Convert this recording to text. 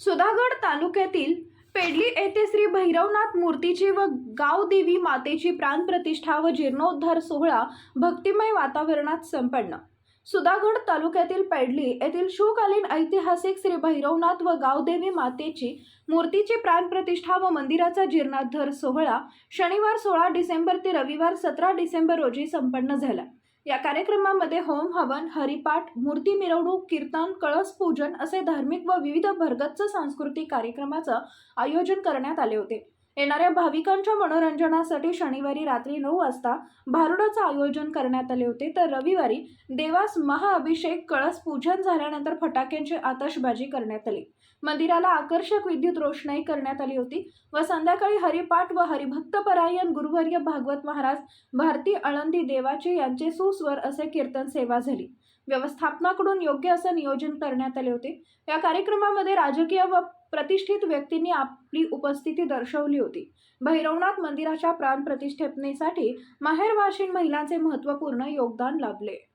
सुधागड तालुक्यातील पेडली येथे श्री भैरवनाथ मूर्तीची व गावदेवी मातेची प्राणप्रतिष्ठा व जीर्णोद्धार सोहळा भक्तिमय वातावरणात संपन्न. सुधागड तालुक्यातील पेडली येथील शिवकालीन ऐतिहासिक श्री भैरवनाथ व गावदेवी मातेची मूर्तीची प्राणप्रतिष्ठा व मंदिराचा जीर्णोद्धार सोहळा शनिवार सोळा डिसेंबर ते रविवार सतरा डिसेंबर रोजी संपन्न झाला. या कार्यक्रमामध्ये होम हवन हरिपाठ मूर्ती मिरवणूक कीर्तन कळस पूजन असे धार्मिक व विविध भरगच्च सांस्कृतिक कार्यक्रमाचं आयोजन करण्यात आले होते. येणाऱ्या भाविकांच्या मनोरंजनासाठी शनिवारी रात्री नऊ वाजता भारुडाचं आयोजन करण्यात आले होते. तर रविवारी देवास महाअभिषेक कळस पूजन झाल्यानंतर फटाक्यांची आतषबाजी करण्यात आली. मंदिराला आकर्षक विद्युत रोषणाई करण्यात आली होती व संध्याकाळी हरिपाठ व हरिभक्तपरायण गुरुवर्य भागवत महाराज भारती आळंदी देवाचे यांचे सुस्वर असे कीर्तन सेवा झाली. व्यवस्थापनाकडून योग्य असं नियोजन करण्यात आले होते. या कार्यक्रमामध्ये राजकीय व प्रतिष्ठित व्यक्तींनी आपली उपस्थिती दर्शवली होती. भैरवनाथ मंदिराच्या प्राण प्रतिष्ठापनेसाठी माहेरवाशीन महिलांचे महत्त्वपूर्ण योगदान लाभले.